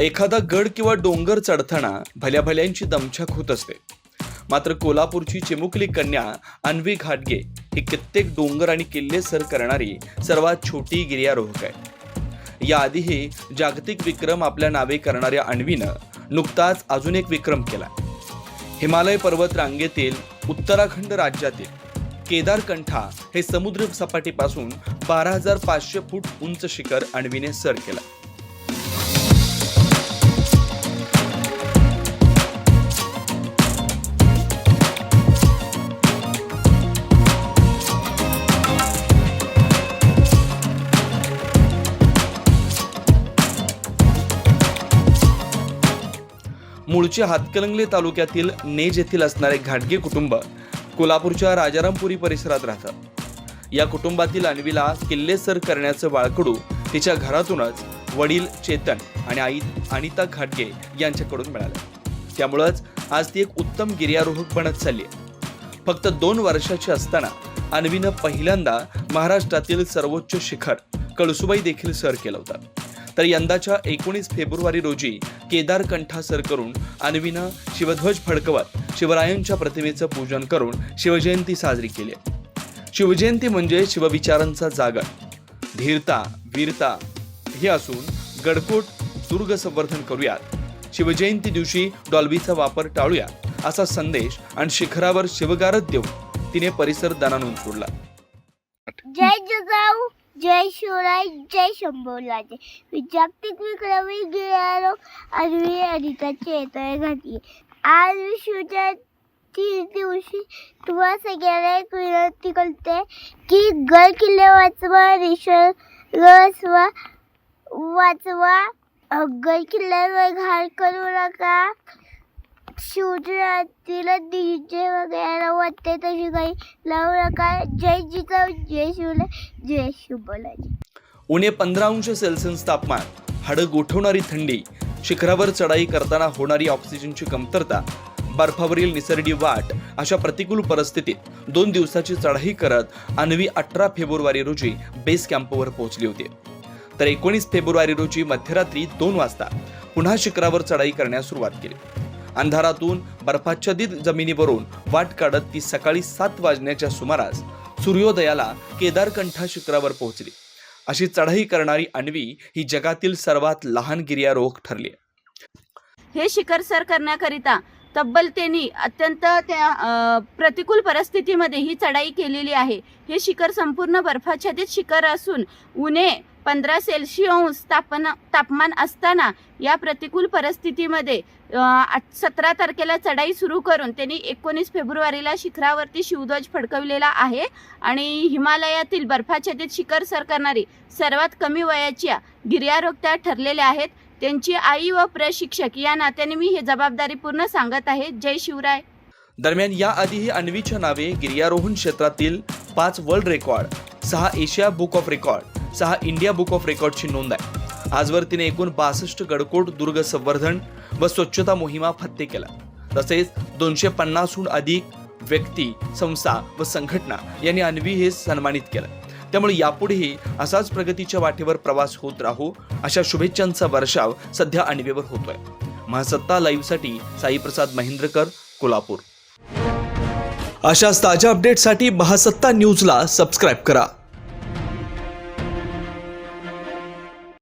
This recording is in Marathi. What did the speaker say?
एखादा गड किंवा डोंगर चढताना भल्या भल्यांची दमछाक होत असते. मात्र कोल्हापूरची चिमुकली कन्या अन्वी घाटगे ही कित्येक डोंगर आणि किल्ले सर करणारी सर्वात छोटी गिर्यारोहक आहे. याआधीही जागतिक विक्रम आपल्या नावे करणाऱ्या अन्वीनं नुकताच अजून एक विक्रम केला. हिमालय पर्वत रांगेतील उत्तराखंड राज्यातील केदारकंठा हे समुद्र सपाटीपासून बारा हजार पाचशे फूट उंच शिखर अणवीने सर केला. मूळचे हातकलंगले तालुक्यातील नेज येथील असणारे घाटगे कुटुंब कोल्हापूरच्या राजारामपुरी परिसरात राहतात या कुटुंबातील अन्वीला किल्ले सर करण्याचं बाळकडू तिच्या घरातूनच वडील चेतन आणि आई अनिता घाटगे यांच्याकडून मिळालं. त्यामुळंच आज ती एक उत्तम गिर्यारोहक बनत चालली आहे. फक्त दोन वर्षाची असताना अन्वीनं पहिल्यांदा महाराष्ट्रातील सर्वोच्च शिखर कळसुबाई देखील सर केलं होतं. तर यंदाच्या एकोणीस फेब्रुवारी रोजी केदारकंठा सर करून अन्वीनं शिवध्वज फडकवत शिवरायांच्या प्रतिमेचं पूजन करून शिवजयंती साजरी केली. शिवजयंती म्हणजे शिवविचारांचा जागर. धीरता वीरता हे असून गडकोट दुर्ग संवर्धन करूयात. शिवजयंती दिवशी डॉल्बीचा वापर टाळूया असा संदेश आणि शिखरावर शिवगारद देऊन तिने परिसर दणानून सोडला. जय जिजाऊ जय शिवराय जय शंभूराजे. मी जागतिक विक्रमी गिर्यारो आणि अनिताची येतोय घातली आज मी तीन दिवशी तुम्हाला सगळ्यांना एक विनंती करते की गड किल्ले वाचवा निसर्ग वाचवा वाचवा. गड किल्ल्यावर घाण करू नका. शिवजयंतीला डीजे वगैरे वाटते तशी काही. लावू नका. जय जिजाऊ जय शिवले जय शिवबोलाजी उणे पंधरा अंश सेल्सिअस तापमान हाडं गोठवणारी थंडी शिखरावर चढाई करताना होणारी ऑक्सिजनची कमतरता बर्फावरील निसरडी वाट अशा प्रतिकूल परिस्थितीत दोन दिवसाची चढाई करत अन्वी अठरा फेब्रुवारी रोजी बेस कॅम्पवर पोहोचली होती. तर एकोणीस फेब्रुवारी रोजी मध्यरात्री दोन वाजता पुन्हा शिखरावर चढाई करण्यास सुरुवात केली. अंधारातून बर्फाच्छादित जमिनीवरून वाट काढत ती सकाळी सात वाजण्याच्या सुमारास सूर्योदयाला केदारकंठा शिखरावर पोहोचली. अशी चढाई करणारी अन्वी ही जगातील सर्वात लहान गिर्यारोहक ठरली. हे शिखर सर करण्याकरिता तब्बल त्यांनी अत्यंत त्या प्रतिकूल परिस्थितीमध्ये ही चढाई केलेली आहे. हे शिखर संपूर्ण बर्फाच्छादित शिखर असून उणे पंधरा सेल्सिअस तापन तापमान असताना या प्रतिकूल परिस्थितीमध्ये सतरा तारखेला चढाई सुरू करून त्यांनी एकोणीस फेब्रुवारीला शिखरावरती शिवध्वज फडकवलेला आहे आणि हिमालयातील बर्फाच्छादित शिखर सर करणारी सर्वात कमी वयाच्या गिर्यारोग त्या ठरलेल्या आहेत. त्यांची आई व प्रशिक्षक या नात्याने मी हे जबाबदारी पूर्ण सांगत आहे. जय शिवराय. दरम्यान याआधीही अन्वीच्या नावे गिर्यारोहण क्षेत्रातील पाच वर्ल्ड रेकॉर्ड सहा एशिया बुक ऑफ रेकॉर्ड सहा इंडिया बुक ऑफ रेकॉर्डची नोंद आहे. आजवर तिने एकूण बासष्ट गडकोट दुर्ग संवर्धन व स्वच्छता मोहिमा फत्ते केला तसेच दोनशे पन्नासहून अधिक व्यक्ती संस्था व संघटना यांनी अन्वी हे सन्मानित केलं. त्यामुळे यापुढेही असाच प्रगतीच्या वाटेवर प्रवास होत राहू अशा शुभेच्छांचा वर्षाव सध्या अन्वीवर होतोय. महासत्ता लाईव्हसाठी साईप्रसाद महेंद्रकर कोल्हापूर. अशाच ताज्या अपडेटसाठी महासत्ता न्यूजला सबस्क्राईब करा.